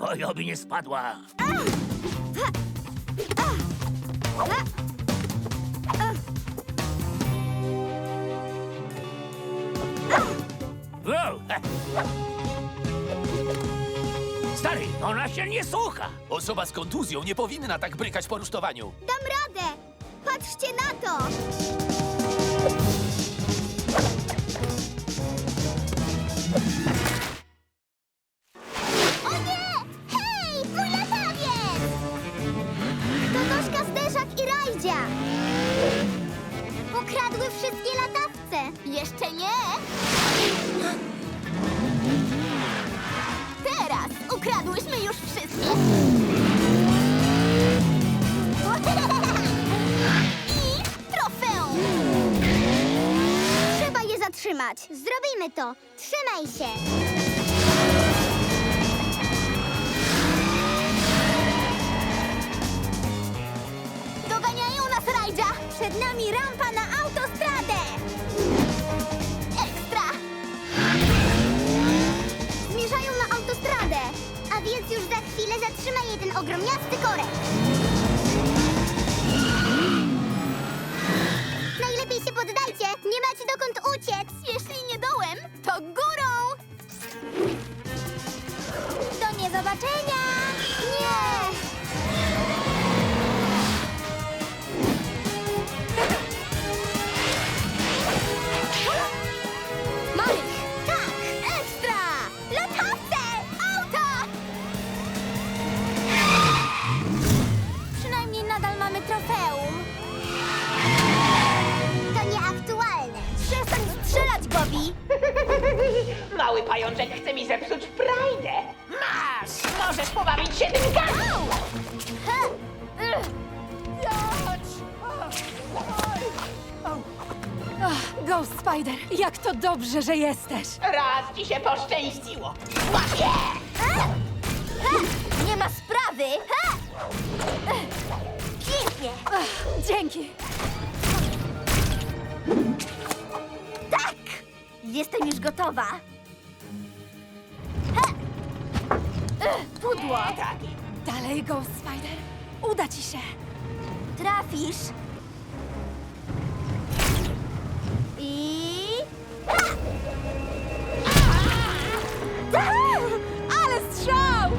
Oj, oby nie spadła. Wow. Stary, ona się nie słucha. Osoba z kontuzją nie powinna tak brykać po rusztowaniu. Dam radę! Patrzcie na to! Ukradły wszystkie latawce! Jeszcze nie! Teraz ukradłyśmy już wszystkie! I trofeum! Trzeba je zatrzymać. Zrobimy to. Trzymaj się. Rampa na autostradę! Ekstra! Zmierzają na autostradę, a więc już za chwilę zatrzyma je ten ogromniasty korek. Najlepiej się poddajcie! Nie macie dokąd uciec! Jeśli nie dołem, to górą! Do! Nie! Pajączek chce mi zepsuć frajdę. Masz! Możesz pobawić się tym! Ugh. Ghost Spider, jak to dobrze, że jesteś. Raz ci się poszczęściło. Łapie! Nie ma sprawy! Ha! Pięknie! Ach, dzięki. Tak! Jestem już gotowa. Pudło! Tak. Dalej, Ghost Spider. Uda ci się. Trafisz. I... Ha! Ale strzał!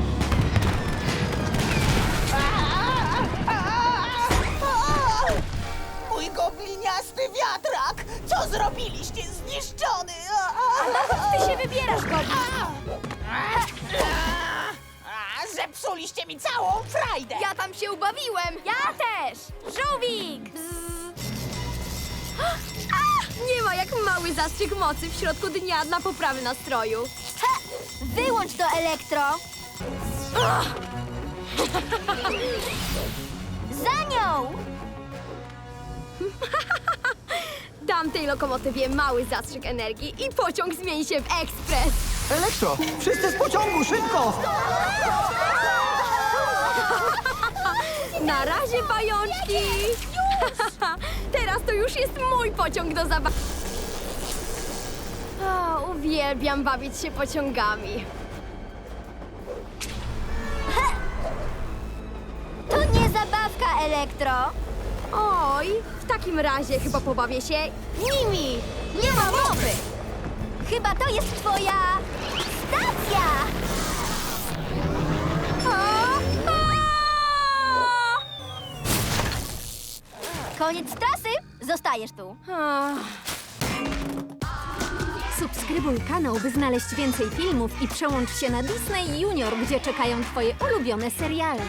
Mój gobliniasty wiatrak! Co zrobiliście? Zniszczony! Ty się wybierasz, Gobi. Zepsuliście mi całą frajdę! Ja tam się ubawiłem. Ja też. Żółwik. Nie ma jak mały zastrzyk mocy w środku dnia dla poprawy nastroju. Ha! Wyłącz to elektro! Za nią! Dam tej lokomotywie mały zastrzyk energii i pociąg zmieni się w ekspres. Elektro! Wszyscy z pociągu, szybko! Na razie, pajączki! Teraz to już jest mój pociąg do zabawy. O, uwielbiam bawić się pociągami. To nie zabawka, elektro! Oj, w takim razie chyba pobawię się nimi. Nie ma mowy! Chyba to jest twoja... stacja! Koniec trasy! Zostajesz tu. Subskrybuj kanał, by znaleźć więcej filmów i przełącz się na Disney Junior, gdzie czekają Twoje ulubione seriale.